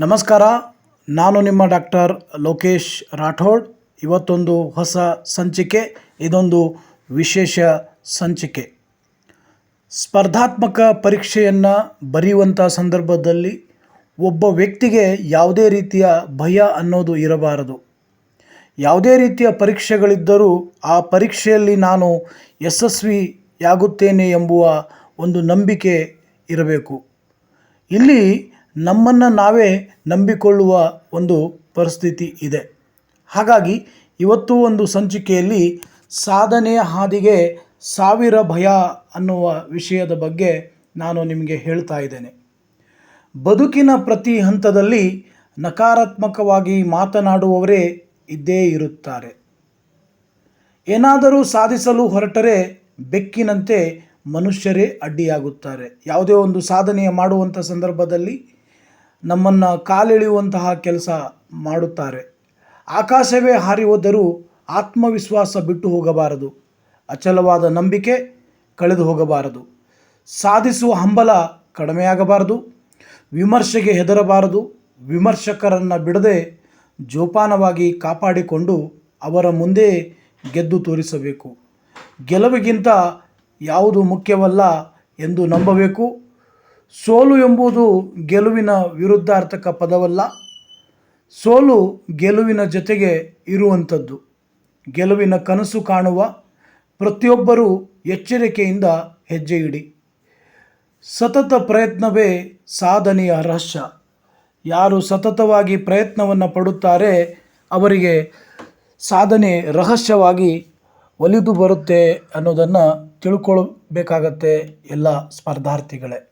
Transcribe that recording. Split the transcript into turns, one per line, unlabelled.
ನಮಸ್ಕಾರ. ನಾನು ನಿಮ್ಮ ಡಾಕ್ಟರ್ ಲೋಕೇಶ್ ರಾಠೋಡ್. ಇವತ್ತೊಂದು ಹೊಸ ಸಂಚಿಕೆ, ಇದೊಂದು ವಿಶೇಷ ಸಂಚಿಕೆ. ಸ್ಪರ್ಧಾತ್ಮಕ ಪರೀಕ್ಷೆಯನ್ನು ಬರೆಯುವಂಥ ಸಂದರ್ಭದಲ್ಲಿ ಒಬ್ಬ ವ್ಯಕ್ತಿಗೆ ಯಾವುದೇ ರೀತಿಯ ಭಯ ಅನ್ನೋದು ಇರಬಾರದು. ಯಾವುದೇ ರೀತಿಯ ಪರೀಕ್ಷೆಗಳಿದ್ದರೂ ಆ ಪರೀಕ್ಷೆಯಲ್ಲಿ ನಾನು ಯಶಸ್ವಿಯಾಗುತ್ತೇನೆ ಎಂಬುವ ಒಂದು ನಂಬಿಕೆ ಇರಬೇಕು. ಇಲ್ಲಿ ನಮ್ಮನ್ನು ನಾವೇ ನಂಬಿಕೊಳ್ಳುವ ಒಂದು ಪರಿಸ್ಥಿತಿ ಇದೆ. ಹಾಗಾಗಿ ಇವತ್ತು ಒಂದು ಸಂಚಿಕೆಯಲ್ಲಿ ಸಾಧನೆಯ ಹಾದಿಗೆ ಸಾವಿರ ಭಯ ಅನ್ನುವ ವಿಷಯದ ಬಗ್ಗೆ ನಾನು ನಿಮಗೆ ಹೇಳ್ತಾ ಇದ್ದೇನೆ. ಬದುಕಿನ ಪ್ರತಿ ಹಂತದಲ್ಲಿ ನಕಾರಾತ್ಮಕವಾಗಿ ಮಾತನಾಡುವವರೇ ಇದ್ದೇ ಇರುತ್ತಾರೆ. ಏನಾದರೂ ಸಾಧಿಸಲು ಹೊರಟರೆ ಬೆಕ್ಕಿನಂತೆ ಮನುಷ್ಯರೇ ಅಡ್ಡಿಯಾಗುತ್ತಾರೆ. ಯಾವುದೇ ಒಂದು ಸಾಧನೆಯ ಮಾಡುವಂಥ ಸಂದರ್ಭದಲ್ಲಿ ನಮ್ಮನ್ನು ಕಾಲೆಳೆಯುವಂತಹ ಕೆಲಸ ಮಾಡುತ್ತಾರೆ. ಆಕಾಶವೇ ಹಾರಿ ಹೋದರೂ ಆತ್ಮವಿಶ್ವಾಸ ಬಿಟ್ಟು ಹೋಗಬಾರದು. ಅಚಲವಾದ ನಂಬಿಕೆ ಕಳೆದು ಹೋಗಬಾರದು. ಸಾಧಿಸುವ ಹಂಬಲ ಕಡಿಮೆಯಾಗಬಾರದು. ವಿಮರ್ಶೆಗೆ ಹೆದರಬಾರದು. ವಿಮರ್ಶಕರನ್ನು ಬಿಡದೆ ಜೋಪಾನವಾಗಿ ಕಾಪಾಡಿಕೊಂಡು ಅವರ ಮುಂದೆ ಗೆದ್ದು ತೋರಿಸಬೇಕು. ಗೆಲುವಿಗಿಂತ ಯಾವುದು ಮುಖ್ಯವಲ್ಲ ಎಂದು ನಂಬಬೇಕು. ಸೋಲು ಎಂಬುದು ಗೆಲುವಿನ ವಿರುದ್ಧಾರ್ಥಕ ಪದವಲ್ಲ. ಸೋಲು ಗೆಲುವಿನ ಜೊತೆಗೆ ಇರುವಂಥದ್ದು. ಗೆಲುವಿನ ಕನಸು ಕಾಣುವ ಪ್ರತಿಯೊಬ್ಬರೂ ಎಚ್ಚರಿಕೆಯಿಂದ ಹೆಜ್ಜೆ ಇಡಿ. ಸತತ ಪ್ರಯತ್ನವೇ ಸಾಧನೆಯ ರಹಸ್ಯ. ಯಾರು ಸತತವಾಗಿ ಪ್ರಯತ್ನವನ್ನು ಪಡುತ್ತಾರೆ ಅವರಿಗೆ ಸಾಧನೆ ರಹಸ್ಯವಾಗಿ ಒಲಿದು ಬರುತ್ತೆ ಅನ್ನೋದನ್ನು ತಿಳ್ಕೊಳ್ಬೇಕಾಗತ್ತೆ ಎಲ್ಲ ಸ್ಪರ್ಧಾರ್ಥಿಗಳೇ.